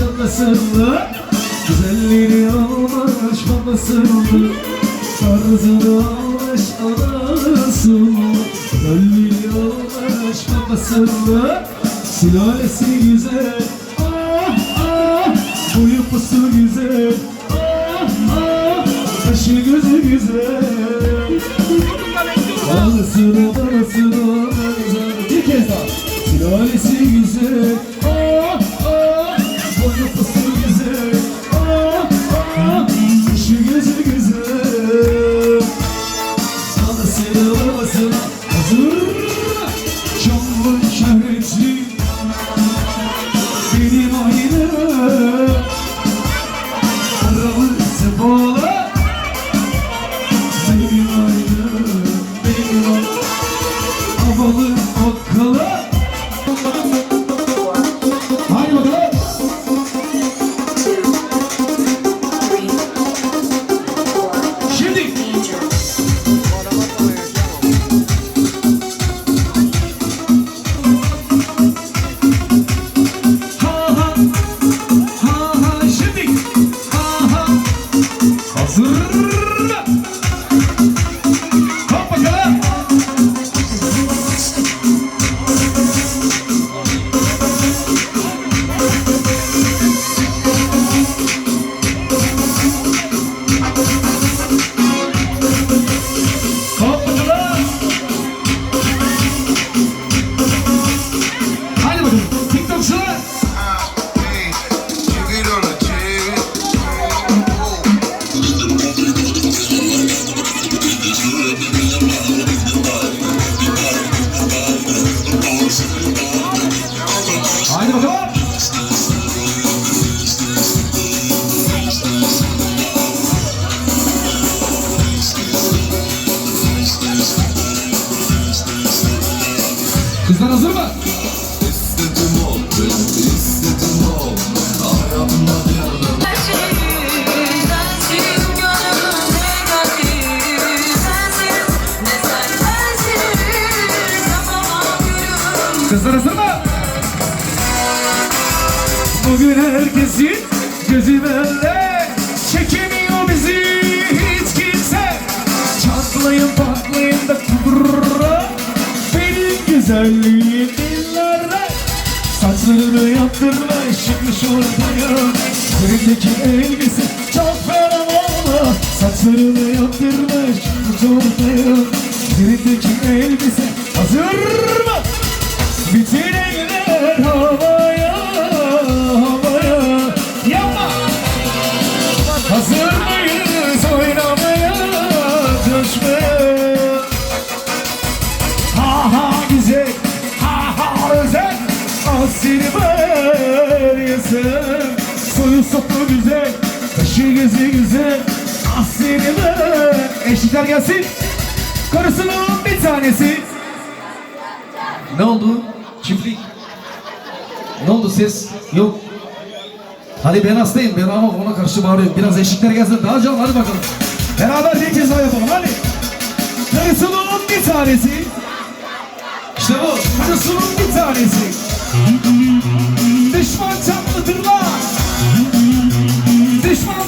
babasını Güzelliğini almış babasını Tarzını almış anasını Güzelliğini almış babasını Sülalesi güzel. Ah ah. Boyu pusu güzel. Ah ah. Başı gözü güzel. Balısını benzer Bir kez daha. Sülalesi güzel Haydi Haydi bakalım. Kızlar hazır mı? Bugün herkesin gözü bende. Çekemiyor bizi hiç kimse. Çatlayın patlayın da kıvırra Benim güzelliğim dillerde Saçlarını yaptırma çıkmış ortaya Üzerindeki elbise çok fenomenal Saçlarını yaptırma çıkmış ortaya Üzerindeki elbise Asili ver yesen Soyu sopu güzel Kaşı gözü güzel Asili ver Eşitler gelsin Karısının bir tanesi ne oldu? Çiftlik. Ne oldu ses? Yok. Hadi ben hastayım. Ben ama ona karşı bağırıyorum. Biraz eşikler gelsin. Daha canlı hadi bakalım. Beraber bir daha yapalım hadi. Karısının bir tanesi. İşte bu. Karısının bir tanesi. Düşman çatlıdırlar. Düşman